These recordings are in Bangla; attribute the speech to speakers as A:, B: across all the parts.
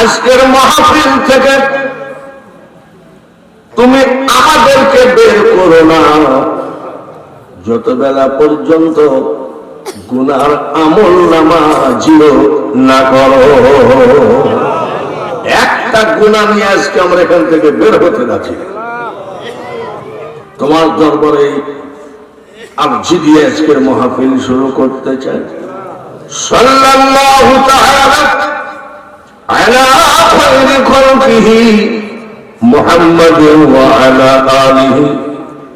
A: আজকের মাহফিল থেকে তুমি আমাদেরকে বের করো না। যত বেলা পর্যন্ত গুনার আমল নামা জিরো না করো। একটা গুণা নিয়ে আজকে আমরা এখান থেকে বের হতে না। তোমার দরবারে আবজি দিয়ে আজকের মাহফিল শুরু করতে চাই। সাল্লাল্লাহু তাআলা على خير خلقه محمد وعلى آله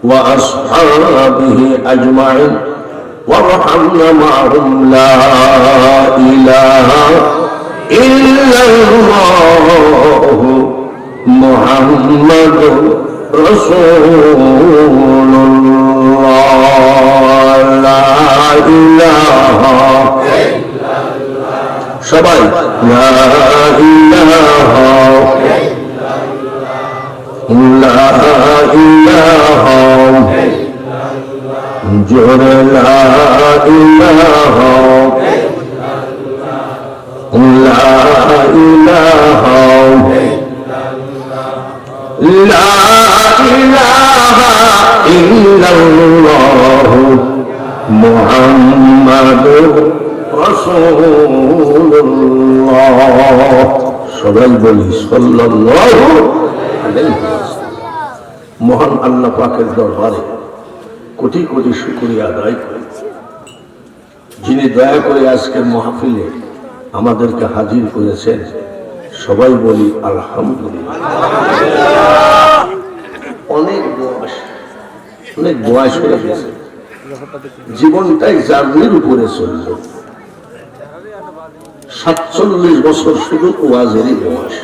A: وأصحابه أجمعين. وارحمنا معهم لا إله إلا الله محمد رسول الله. لا إله সবাই জোরে লা ইলাহ লা ইলাহ লা ইলাহা মহান আল্লাহ পাকের দরবারে কোটি কোটি শুকরিয়া আদায় যিনি দয়া করে আজকের মাহফিলে আমাদেরকে হাজির করেছেন, সবাই বলি আলহামদুলিল্লাহ। অনেক বয়স অনেক বয়স হয়ে গেছে। জীবনটাই জার্নির উপরে চলল। সাতচল্লিশ বছর শুধু ওয়াজেরই বয়স।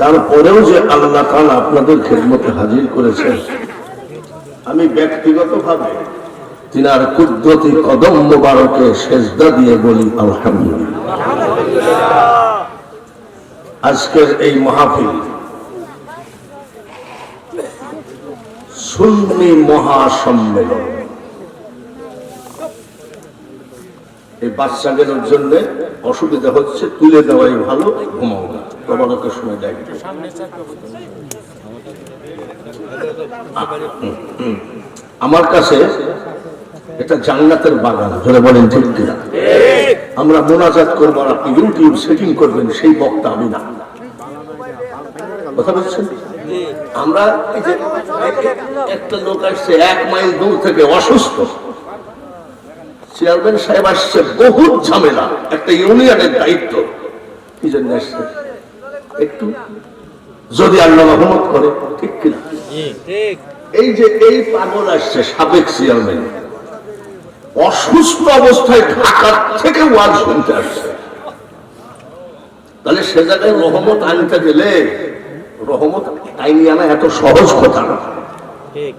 A: তারপরেও যে আল্লাহ তাআলা আপনাদের খেদমতে হাজির করেছেন, আমি ব্যক্তিগত ভাবে তিনার কুদরতি কদম মোবারকে সেজদা দিয়ে বলি, আলহামদুলিল্লাহ। আজকের এই মাহফিল সুন্নি মহাসম্মেলন। এই বাচ্চাদের জন্য অসুবিধা হচ্ছে, তুলে দেওয়াই ভালো, ঘুমাও না। প্রবণতার সময় দেখবে আমার কাছে এটা জান্নাতের বাগান, ধরে বলেন ঠিক কিনা। আমরা মোনাজাত করব আর আপনি ইউটিউব সেটিং করবেন, সেই বক্তা আমি না। কথা বলছেন? আমরা একটা লোক আসছে, এক মাইল দূর থেকে অসুস্থ। চেয়ারম্যান সাহেব আসছে বহুত ঝামেলা একটা ইউনিয়নের দায়িত্ব। কি জন্য আসছে? একটু যদি আল্লাহ রহমত করে ঠিক কিনা? এই যে এই পাগল আসছে সাবেক চেয়ারম্যান অসুস্থ অবস্থায় ঢাকার থেকে ওয়াজ শুনতে আসছে। তাহলে সে জায়গায় রহমত আনতে গেলে রহমত আইনি আনা এত সহজ কথা না।
B: ঠিক।